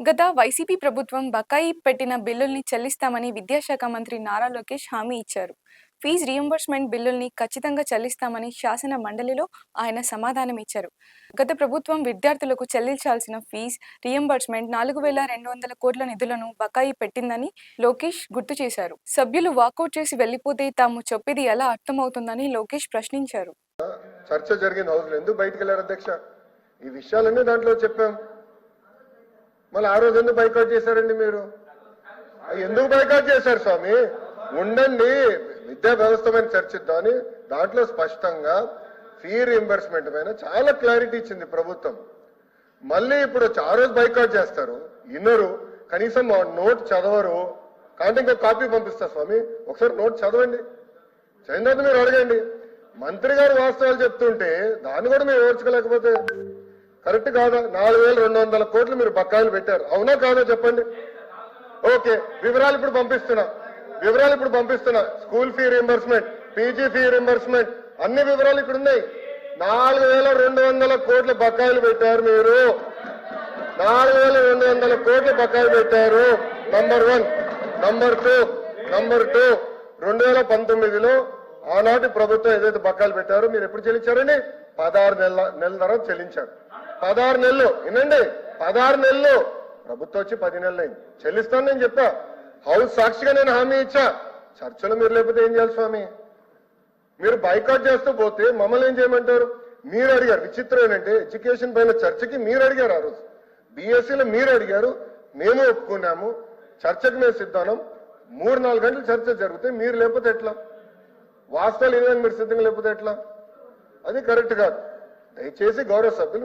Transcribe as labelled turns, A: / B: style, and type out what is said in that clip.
A: గత వైసీపీ ప్రభుత్వం బకాయి పెట్టిన బిల్లుల్ని చెల్లిస్తామని విద్యాశాఖ మంత్రి నారా లోకేష్ హామీ ఇచ్చారు. ఫీజు రియంబర్స్మెంట్ బిల్లుల్ని ఖచ్చితంగా చెల్లిస్తామని శాసన మండలిలో ఆయన సమాధానం ఇచ్చారు. గత ప్రభుత్వం విద్యార్థులకు చెల్లించాల్సిన ఫీజు రియంబర్స్మెంట్ నాలుగు వేల రెండు వందల కోట్ల నిధులను బకాయి పెట్టిందని లోకేష్ గుర్తు చేశారు. సభ్యులు వాకౌట్ చేసి వెళ్ళిపోతే తాము చెప్పేది ఎలా అర్థమవుతుందని లోకేష్ ప్రశ్నించారు.
B: చర్చ జరిగిన ఎందుకు బయటికి అధ్యక్ష? ఈ విషయాలన్నీ దాంట్లో చెప్పాం. మళ్ళీ ఆ రోజు ఎందుకు బైకౌట్ చేశారండి మీరు? ఎందుకు బైకౌట్ చేశారు స్వామి? ఉండండి విద్యా వ్యవస్థ పైన చర్చిద్దామని దాంట్లో స్పష్టంగా ఫీ రీఎంబర్స్మెంట్ పైన చాలా క్లారిటీ ఇచ్చింది ప్రభుత్వం. మళ్ళీ ఇప్పుడు ఆ రోజు బైకౌట్ చేస్తారు ఇన్నరు కనీసం నోట్ చదవరు. కాబట్టి ఇంకా కాపీ పంపిస్తా స్వామి. ఒకసారి నోట్ చదవండి. చదివిన మీరు అడగండి. మంత్రి గారు వాస్తవాలు చెప్తుంటే దాన్ని కూడా మీరు ఓర్చుకోలేకపోతే కరెక్ట్ కాదా? నాలుగు వేల రెండు వందల కోట్లు మీరు బకాయిలు పెట్టారు. అవునా కాదా చెప్పండి? ఓకే వివరాలు ఇప్పుడు పంపిస్తున్నా. వివరాలు ఇప్పుడు పంపిస్తున్నా. School fee reimbursement PG fee reimbursement అన్ని వివరాలు ఇక్కడ ఉన్నాయి. నాలుగు వేల రెండు వందల కోట్ల బకాయిలు పెట్టారు మీరు. నాలుగు వేల రెండు వందల కోట్ల బకాయిలు పెట్టారు. Number one number two number two రెండు వేల పంతొమ్మిదిలో ఆనాటి ప్రభుత్వం ఏదైతే బకాయిలు పెట్టారో మీరు ఎప్పుడు చెల్లించారండి? పదహారు నెలల నెల తర్వాత చెల్లించారు. పదహారు నెలలు. వినండి పదహారు నెలలు. ప్రభుత్వం వచ్చి పది నెలలు. అయింది చెల్లిస్తాను నేను చెప్పా. హౌస్ సాక్షిగా నేను హామీ ఇచ్చా. చర్చలు మీరు లేకపోతే ఏం చేయాలి స్వామి? మీరు బైకాట్ చేస్తూ పోతే మమ్మల్ని ఏం చేయమంటారు? మీరు అడిగారు. విచిత్రం ఏంటంటే ఎడ్యుకేషన్ పైన చర్చకి మీరు అడిగారు ఆ రోజు. బీఎస్సీలో మీరు అడిగారు. మేము ఒప్పుకున్నాము. చర్చకు మేము సిద్ధానం మూడు నాలుగు గంటలు చర్చ జరిగితే మీరు లేకపోతే ఎట్లా? వాస్తవాలు ఇవ్వడానికి మీరు సిద్ధంగా లేకపోతే ఎట్లా? అది కరెక్ట్ కాదు. దయచేసి గౌరవ సభ్యులు